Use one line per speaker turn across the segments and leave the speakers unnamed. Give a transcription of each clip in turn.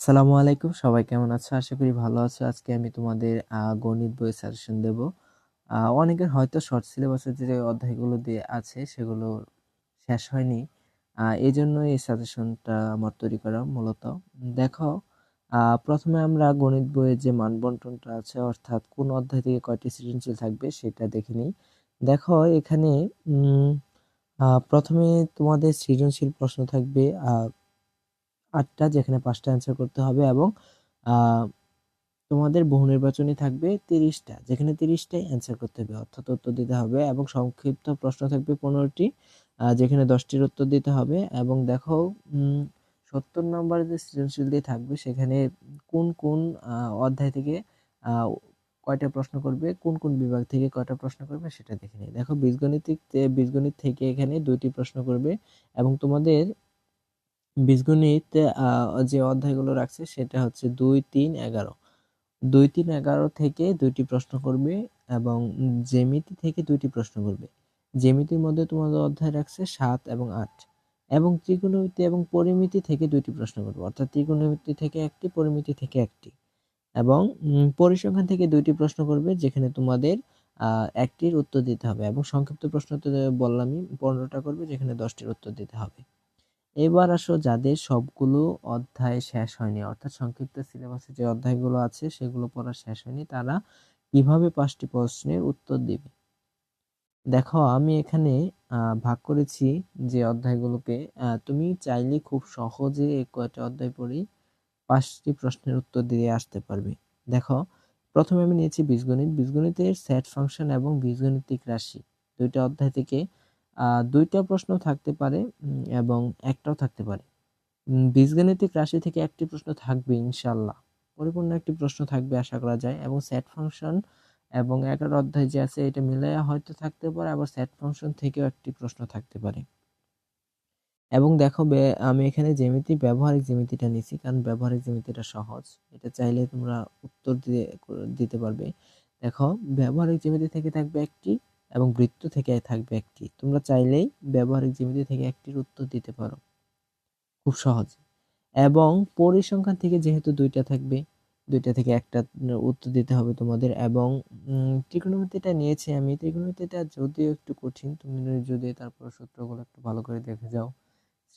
সালামু আলাইকুম। সবাই কেমন আছো? আশা করি ভালো আছো। আজকে আমি তোমাদের গণিত বই সাজেশন দেব। অনেকের হয়তো শর্ট সিলেবাসের যে অধ্যায়গুলো দিয়ে আছে, সেগুলো শেষ হয়নি। এই জন্য এই সাজেশনটা আমার তৈরি করা মূলত। দেখো প্রথমে আমরা গণিত বইয়ের যে মানবন্টনটা আছে, অর্থাৎ কোন অধ্যায় থেকে কয়টি সৃজনশীল থাকবে, সেটা দেখে নিই। দেখো, এখানে প্রথমে তোমাদের সৃজনশীল প্রশ্ন থাকবে আটটা যেখানে পাঁচটা অ্যান্সার করতে হবে এবং তোমাদের বহু নির্বাচনী থাকবে তিরিশটা, যেখানে তিরিশটাই অ্যান্সার করতে হবে, অর্থাৎ উত্তর দিতে হবে এবং সংক্ষিপ্ত প্রশ্ন থাকবে পনেরোটি যেখানে দশটির উত্তর দিতে হবে এবং দেখো সত্তর নম্বর যে সৃজনশীল দিয়ে থাকবে সেখানে কোন কোন অধ্যায় থেকে কয়টা প্রশ্ন করবে, কোন কোন বিভাগ থেকে কয়টা প্রশ্ন করবে সেটা দেখে নিই। দেখো বীজগণিতিক, বীজগণিত থেকে এখানে দুইটি প্রশ্ন করবে এবং তোমাদের বীজগণিত যে অধ্যায়গুলো রাখছে সেটা হচ্ছে দুই, তিন, এগারো। দুই, তিন, এগারো থেকে দুইটি প্রশ্ন করবে এবং জ্যামিতি থেকে দুইটি প্রশ্ন করবে। জ্যামিতির মধ্যে তোমাদের অধ্যায় রাখছে সাত এবং আট। এবং ত্রিকোণমিতি এবং পরিমিতি থেকে দুইটি প্রশ্ন করবে। অর্থাৎ ত্রিকোণমিতি থেকে একটি, পরিমিতি থেকে একটি। এবং পরিসংখ্যান থেকে দুইটি প্রশ্ন করবে যেখানে তোমাদের একটির উত্তর দিতে হবে। এবং সংক্ষিপ্ত প্রশ্ন তো বললামই, পনেরোটা করবে যেখানে দশটির উত্তর দিতে হবে। এবার আসো যাদের সবগুলো অধ্যায় শেষ হয়নি, অর্থাৎ সংক্ষিপ্ত সিলেবাসে যে অধ্যায়গুলো আছে সেগুলো পড়া শেষ হয়নি, তারা কীভাবে পাঁচটি প্রশ্নের উত্তর দিবে? দেখো, আমি এখানে ভাগ করেছি যে অধ্যায়গুলোকে। তুমি চাইলে খুব সহজে কয়টা অধ্যায় পড়ি পাঁচটি প্রশ্নের উত্তর দিয়ে আসতে পারবে। দেখো, প্রথমে আমি নিয়েছি বীজগণিত। বীজগণিতের সেট ফাংশন এবং বীজগণিতিক রাশি। দুইটা অধ্যায় থেকে দুইটা প্রশ্ন থাকতে পারে এবং একটাও থাকতে পারে। বীজগাণিতিক রাশি থেকে একটি প্রশ্ন থাকবে ইনশাল্লাহ পরিপূর্ণ একটি প্রশ্ন থাকবে, আশা করা যায়, এবং সেট ফাংশন এবং এগারো অধ্যায় যে আছে, এটা মিলাইয়া হয়তো থাকতে পারে, আবার সেট ফাংশন থেকেও একটি প্রশ্ন থাকতে পারে। এবং দেখো আমি এখানে জ্যামিতি, ব্যবহারিক জ্যামিতিটা নিছি, কারণ ব্যবহারিক জ্যামিতিটা সহজ। এটা চাইলে তোমরা উত্তর দিয়ে, দিতে পারবে। দেখো, ব্যবহারিক জ্যামিতি থেকে থাকবে একটি এবং বৃত্ত থেকে থাকবে একটি। তোমরা চাইলেই ব্যবহারিক জ্যামিতি থেকে একটির উত্তর দিতে পারো। খুব সহজ। এবং পরিসংখ্যান থেকে যেহেতু দুইটা থাকবে, দুইটা থেকে একটা উত্তর দিতে হবে তোমাদের। এবং ত্রিকোণমিতিটা নিয়েছি আমি। ত্রিকোণমিতিটা যদিও একটু কঠিন, তুমি যদি তারপর সূত্রগুলো একটু ভালো করে দেখে যাও,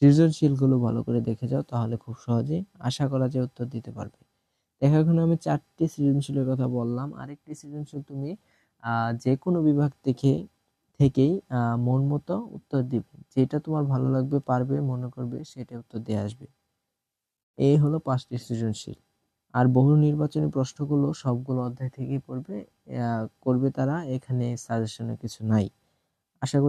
সৃজনশীলগুলো ভালো করে দেখে যাও, তাহলে খুব সহজে আশা করা যায় উত্তর দিতে পারবে। দেখো, এখন আমি চারটি সৃজনশীলের কথা বললাম। আরেকটি সৃজনশীল তুমি যে কোনো বিভাগ থেকে, থেকেই মন মতো উত্তর দিবে। যেটা তোমার ভালো লাগবে, পারবে, মনে করবে সেটা উত্তর দিয়ে আসবে। এই হলো পাঁচটি সৃজনশীল। আর বহু নির্বাচনী প্রশ্নগুলো সবগুলো অধ্যায় থেকেই পড়বে। করবে তারা, এখানে সাজেশনে কিছু নাই। আশা করি